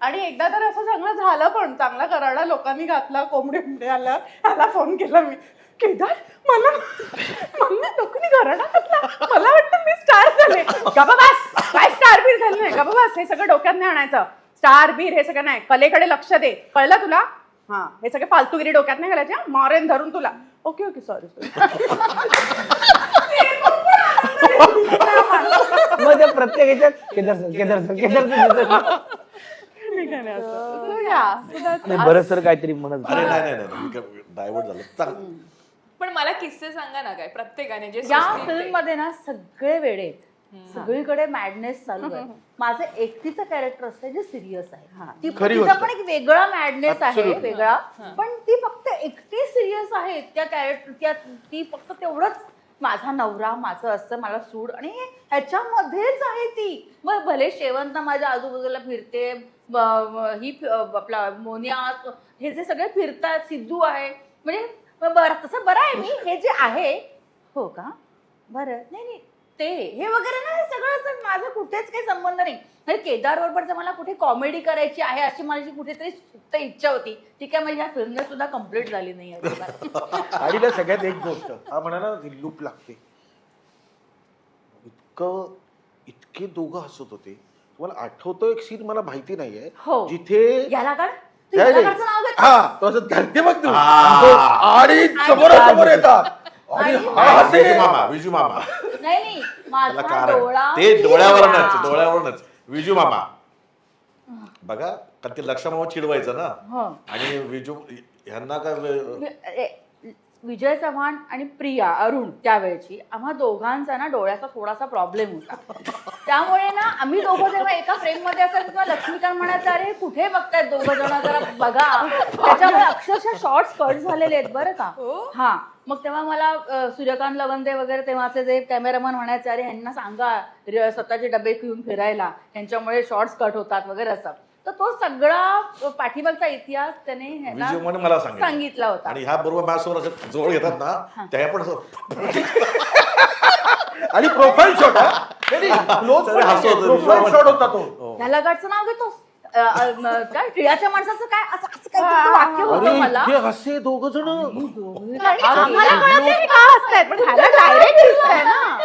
आणि एकदा तर असं चांगलं झालं पण चांगला कराडा लोकांनी घातला कोंबडी उमडी आलं ह्याला फोन केला मी. केदार मला मला लोकांनी घराडा घातला. मला वाटतं मी स्टार झाले. गबा बस. काय स्टार बीर झालं नाही? गबा बस. हे सगळं डोक्यात नाही आणायचं. स्टार बीर हे सगळं नाही. कलेकडे लक्ष दे. कळलं तुला? हा. हे सगळे फालतूगिरी डोक्यात नाही घालायचे हा? धरून तुला. Okay okay. सॉरी मग त्या प्रत्येक याच्यात Kedar sir Kedar sir Kedar sir. नाही बरं सर काहीतरी म्हणत अरे. नाही नाही नाही डायव्हर्ट झालं. चांग पण मला किस्से सांगा ना काय प्रत्येकाने जे या सुचतील ते. फिल्ममध्ये ना सगळे वेडे आहेत. सगळीकडे मॅडनेस चालू आहे. माझं एकटीचं कॅरेक्टर असतं जे सिरियस आहे. ती खरी तिचा गोष्ट. पण एक वेगळा मॅडनेस आहे Absolutely. वेगळा. पण ती फक्त एकटी सिरियस आहे त्या कॅरेक्टर त्या ती फक्त तेवढंच माझा नवरा माझं असं मला सूड आणि ह्याच्यामध्येच आहे ती. मग भले शेवंत माझ्या आजूबाजूला फिरते ही आपला मोनिया हे जे सगळे फिरतात सिद्धू आहे. म्हणजे बरं तसं बरं आहे मी. हे जे आहे हो का? बरं. नाही नाही. ते. हे वगैरे ना हे सगळं असं माझं कुठेच काही संबंध नाही. हे केदार बरोबरचं मला कुठे कॉमेडी करायची आहे अशी माझी कुठेतरी सुप्त इच्छा होती. ती काय माझी ह्या फिल्मने सुद्धा कंप्लीट झाली नाही अजिबात. ना सगळ्यात एक गोष्ट हा म्हणा ना लूप लागते. इतकं इतके दोघं हसत होते. तुम्हाला आठवतो एक सीन मला माहिती नाहीये. हो. जिथे याला काढ तू नाही, याला नाही. काढचं नाव घेत हा तो असं धरते बघ तू. आ. आणि समोर समोर येतात. आणि आणि- हा हसे. विजू मामा विजू मामा. नाही नाही. त्याला माझा कारण डोळा ते डोळ्यावरूनच फिरला. डोळ्यावरूनच. विजू मामा. बघा कारण ते लक्ष मामा चिडवायचं ना. हो. आणि विजू ह्यांना काय वे- वि- ए, विजय चव्हाण आणि प्रिया अरुण त्यावेळची आम्हा दोघांचा ना डोळ्याचा थोडासा प्रॉब्लेम होता. त्यामुळे ना आम्ही दोघं जेव्हा एका फ्रेममध्ये असायचो तेव्हा लक्ष्मीकांत म्हणायचं अरे कुठे बघतायत दोघं जण? जरा बघा. त्याच्यामुळे अक्षरशः शॉर्ट्स कट झालेले आहेत बरं का. हा? मग तेव्हा मला सूर्यकांत लवंदे वगैरे तेव्हाचे जे कॅमेरामन म्हणायचे अरे ह्यांना सांगा स्वतःचे डबे घेऊन फिरायला. ह्यांच्यामुळे शॉर्ट्स कट होतात वगैरे असं. तर तो सगळा पाठीमागचा इतिहास त्याने मला सांगितलं. सांगितला होता. आणि ह्या बरोबर माझ्यासमोर असं जवळ घेतात ना त्या पण असं आणि प्रोफाईल शॉट क्लोज सगळे हसत होते. प्रोफाईल शॉट होता तो. ह्याला गाडचं नाव घेतोस अ, अ, म, काय टिळाच्या माणसाचं काय? असं असं काय वाक्य होतं मला. हसे दोघ जण. आणि आम्हाला कळत नाही का हसतायत पण ह्याला डायरेक्ट दिसतंय ना.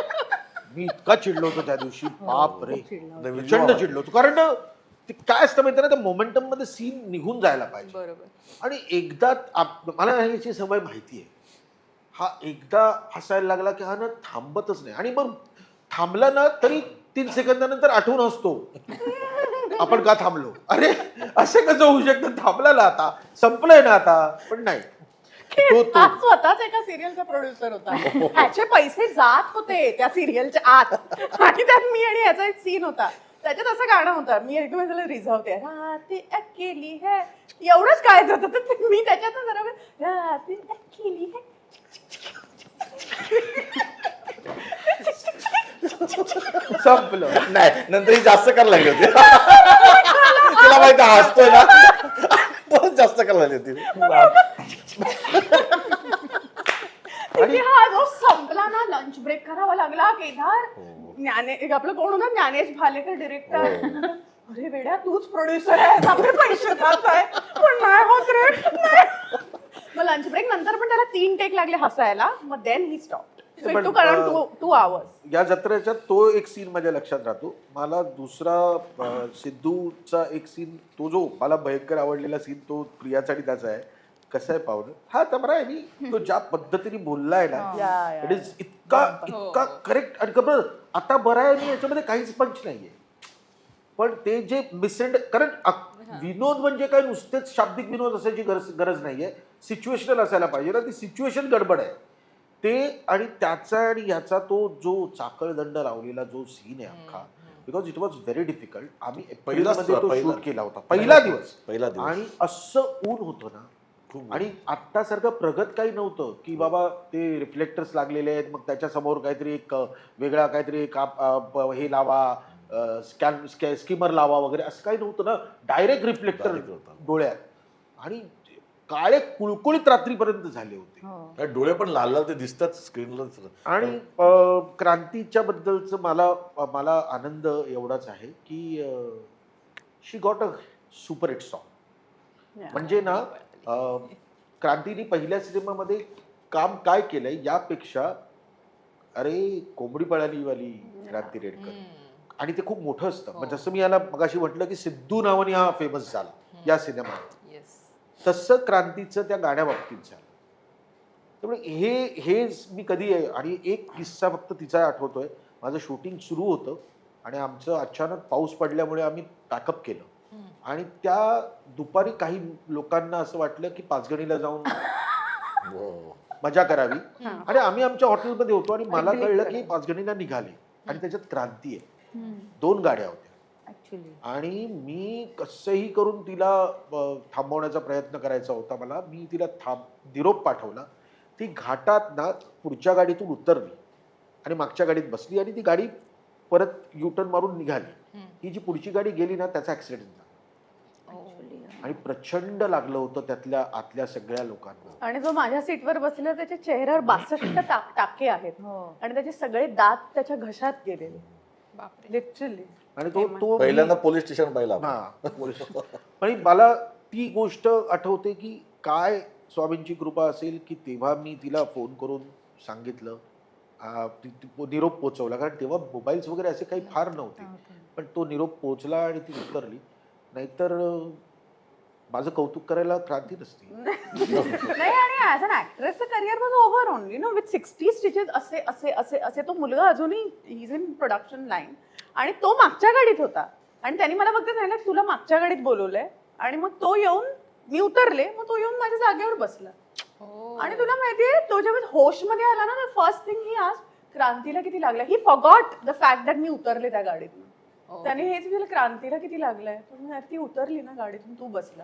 मी इतका चिडलो होतो त्या दिवशी. बाप रे. प्रचंड. चिडलो होतो. कारण ना, ते काय असतं माहिती ना त्या मोमेंटममध्ये सीन निघून जायला पाहिजे. बरोबर. आणि एकदा मला ह्याची सवय माहिती आहे. हा एकदा हसायला लागला की हा ना थांबतच नाही. आणि मग थांबला ना तरी तीन सेकंदानंतर आठवून असतो आपण का थांबलो? अरे असे कसं होऊ शकतं? थांबला ना आता. संपलंय ना आता. पण नाही. तो तो. स्वतःच एका सिरियलचा प्रोड्युसर होता. ह्याचे पैसे जात होते त्या सिरियलच्या आत. आणि त्यात मी आणि ह्याचा एक सीन होता. त्याच्यात असं गाणं होतं मी एकदम त्याला रिझवते. राती अकेली है. एवढंच काय होतं तर मी त्याच्यात जरा राती अकेली है. संपलं. नाही नंतर ही जास्त करायला लागली होती. तिला माहिती हसतोय ना? जास्त करायला लागली होती. तिथे हा जो संपला ना लंच ब्रेक करावा लागला केदार. ज्ञाने एक आपलं कोण होतं? ज्ञानेश भालेकर डिरेक्टर अरे बेड्या तूच प्रोड्युसर आहे आपले पैसे जात आहे पण नाही होत रे. मग लंच ब्रेक नंतर पण त्याला तीन टेक लागले हसायला. मग देन ही स्टॉप टू कारण अं, टू टू आवर्स या जत्रेच्या तो एक सीन माझ्या लक्षात राहतो. मला दुसरा सिद्धूचा एक सीन तो जो मला भयंकर आवडलेला सीन तो प्रियासाठी त्याचा आहे. कसं आहे पाहुणं? हा तर बरं आहे मी. तो ज्या पद्धतीने बोललाय ना. इट इज इतका इतका करेक्ट आणि खबर आता बरं आहे मी याच्यामध्ये काहीच पंच नाहीये. पण ते जे मिसंड कारण अक- विनोद म्हणजे काय नुसतेच शाब्दिक विनोद असायची गरज गरज नाहीये. सिच्युएशनल असायला पाहिजे ना ती सिच्युएशन गडबड आहे. ते आणि त्याचा आणि ह्याचा तो जो चाकळदंड लावलेला जो सीन आहे अख्खा because it was very difficult आम्ही पहिलाच एप्रिलमध्ये तो पहिला- शूट केला होता. पहिला दिवस. पहिला दिवस. आणि असं ऊन होतं ना आणि आत्तासारखं प्रगत काही नव्हतं की बाबा ते रिफ्लेक्टर्स लागलेले आहेत मग त्याच्यासमोर काहीतरी एक वेगळा काहीतरी एक आप- अ, प- हे लावा स्कॅन स्कीमर लावा वगैरे असं काही नव्हतं ना. Direct reflector. डोळ्यात. आणि काळे कुळकुळीत रात्रीपर्यंत झाले होते. काय डोळे पण लाल लाल ते दिसतात स्क्रीनला आणि अ, क्रांतीच्या बद्दलचं मला मला आनंद एवढाच आहे की she got a super hit song म्हणजे ना क्रांतीने पहिल्या सिनेमामध्ये काम काय केलंय यापेक्षा अरे कोंबडी पळाली वाली क्रांती रेडकर. आणि ते खूप मोठं असतं. मग जसं मी याला मगाशी म्हटलं की सिद्धू नावाने हा फेमस झाला या सिनेमात. तसं क्रांतीचं त्या गाण्याबाबतीत झालं. त्यामुळे हे हे मी कधी आणि एक किस्सा फक्त तिचा आठवतोय. माझं शूटिंग सुरू होतं आणि आमचं अचानक पाऊस पडल्यामुळे आम्ही पॅकअप केलं. आणि त्या दुपारी काही लोकांना असं वाटलं की पाचगणीला जाऊन. मजा करावी. आणि आम्ही आमच्या हॉटेलमध्ये होतो आणि मला कळलं की पाचगणीला निघाले. आणि त्याच्यात क्रांती आहे. दोन गाड्या होत्या. आणि मी कसंही करून तिला थांबवण्याचा प्रयत्न करायचा होता मला. मी तिला थांब निरोप पाठवला. ती घाटात ना पुढच्या गाडीतून उतरली. आणि मागच्या गाडीत बसली आणि ती गाडी परत युटर्न मारून निघाली. ही जी पुढची गाडी गेली ना त्याचा ऍक्सिडेंट झाला. आणि प्रचंड लागलं होतं त्यातल्या आतल्या सगळ्या लोकांना आणि जो माझ्या सीटवर बसलेला त्याच्या चेहऱ्यावर बासष्ट टाक टाके आहेत. हो. आणि त्याचे सगळे दात त्याच्या घशात गेलेले. लिटरली आणि तो तो पहिल्यांदा पोलीस स्टेशन पाहिलं आपण. हा पोलीस. आणि मला ती गोष्ट आठवते की काय स्वामींची कृपा असेल की तेव्हा मी तिला फोन करून सांगितलं. आ, ती- ती पो- निरोप पोचवला कारण तेव्हा मोबाईल्स वगैरे असे काही फार नव्हते. पण तो निरोप पोचला आणि ती उतरली. नाहीतर माझं कौतुक करायला क्रांती नसती. नाही आणि as an actress career was over only no with sixty stitches असे असे असे असे तो मुलगा अजूनही इज इन प्रोडक्शन लाईन आणि तो मागच्या गाडीत होता. आणि त्यांनी मला फक्त सांगितलं तुला मागच्या गाडीत बोलवलंय. आणि मग तो येऊन मी उतरले मग तो येऊन माझ्या जागेवर बसला. हो. आणि तुला माहितीये तो जेव्हा होशमध्ये आला ना फर्स्ट थिंग ही आज क्रांतीला किती लागलं? He forgot the fact that मी उतरले त्या गाडीतून. हो. त्याने हेच विचारलं क्रांतीला किती लागलंय ती उतरली ना गाडीतून तू बसला.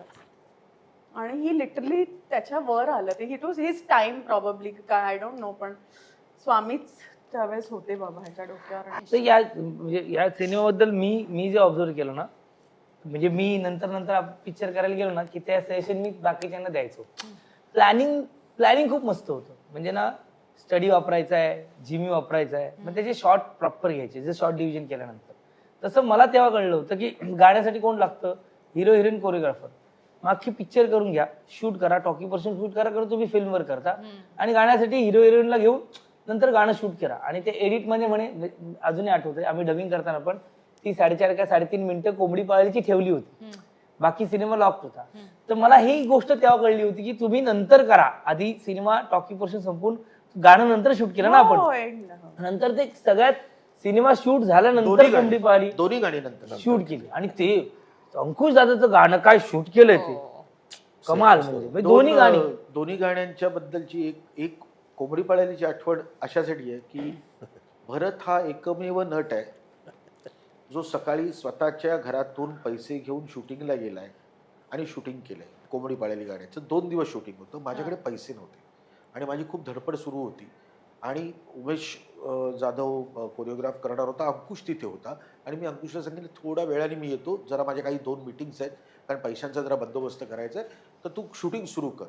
आणि ही लिटरली त्याच्या वर आलं. ते it was his time probably काय आय डोंट नो पण स्वामीच त्यावेळेस होते बाबा ह्याच्या डोक्यावर. तर या म्हणजे या सिनेमाबद्दल मी मी जे ऑब्झर्व केलं ना म्हणजे मी नंतर नंतर पिक्चर करायला गेलो ना की त्या सेशन मी बाकीच्यांना द्यायचो. प्लॅनिंग प्लॅनिंग खूप मस्त होतं. म्हणजे ना स्टडी वापरायचा आहे जिमी वापरायचा आहे मग त्याचे शॉर्ट प्रॉपर घ्यायचे. जे शॉर्ट डिव्हिजन केल्यानंतर. तसं मला तेव्हा कळलं होतं की गाण्यासाठी कोण लागतं? हिरो हिरोईन कोरिओग्राफर मग अख्खी पिक्चर करून घ्या. शूट करा. टॉकी पर्सन शूट करा करून तुम्ही फिल्मवर करता. आणि गाण्यासाठी हिरो हिरोईनला घेऊन नंतर गाणं शूट करा. आणि ते एडिटमध्ये म्हणे अजूनही आठवतंय आम्ही डबिंग करताना पण ती साडेचार का साडेतीन मिनिटं कोंबडी पाळायची ठेवली होती. बाकी सिनेमा लॉक होता. तर मला ही गोष्ट तेव्हा कळली होती की तुम्ही नंतर करा. आधी सिनेमा टॉकी पोर्शन संपून गाणं नंतर शूट केलं ना आपण. नंतर ते सगळ्यात सिनेमा शूट झाल्यानंतर दोन्ही कोंबडी गाणी. पाळली दोन्ही गाणी नंतर शूट केली. आणि ते अंकुश दादाचं गाणं काय शूट केलंय ते? हो. कमाल म्हणजे. म्हणजे दोन, दोन्ही गाणी. अं, दोन्ही गाण्यांच्या बद्दलची एक एक कोंबडी पाळल्याची आठवण अशासाठी आहे की भरत हा एकमेव नट आहे. जो सकाळी स्वतःच्या घरातून पैसे घेऊन शूटिंगला गेलाय आणि शूटिंग केलंय कोंबडी पाळलेली गाण्याचं. दोन दिवस शूटिंग होतं. माझ्याकडे पैसे नव्हते. आणि माझी खूप धडपड सुरू होती. आणि उमेश जाधव कोरिओग्राफ करणार होता. अंकुश तिथे होता. आणि मी अंकुशला सांगितलं थोड्या वेळाने मी येतो. जरा माझ्या काही दोन मिटिंग्स आहेत. कारण पैशांचा जरा बंदोबस्त करायचा आहे. तर तू शूटिंग सुरू कर.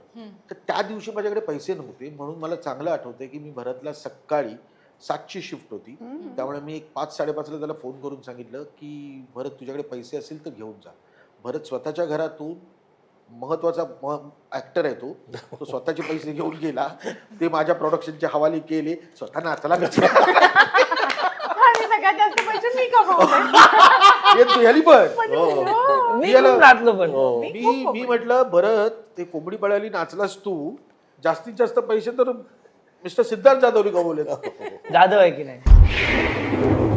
तर त्या दिवशी माझ्याकडे पैसे नव्हते. म्हणून मला चांगलं आठवतंय की मी भरतला सकाळी सातची शिफ्ट होती. त्यामुळे मी एक पाच साडेपाचला त्याला फोन करून सांगितलं की भरत तुझ्याकडे पैसे असेल तर घेऊन जा. भरत स्वतःच्या घरातून महत्त्वाचा ऍक्टर आहे तो. तो स्वतःचे पैसे घेऊन गेला. ते माझ्या प्रोडक्शनचे हवाले केले. स्वतः नाचला आणि सगळ्यात जास्त पैसे मी ह्याली पण. हो. मी याला- खूप नाचलो पण. मी मी म्हटलं भरत ते कोंबडी पळाली नाचलास तू. जास्तीत जास्त पैसे तर मिस्टर सिद्धार्थ जाधवनी कमवले जाधव आहे की नाही?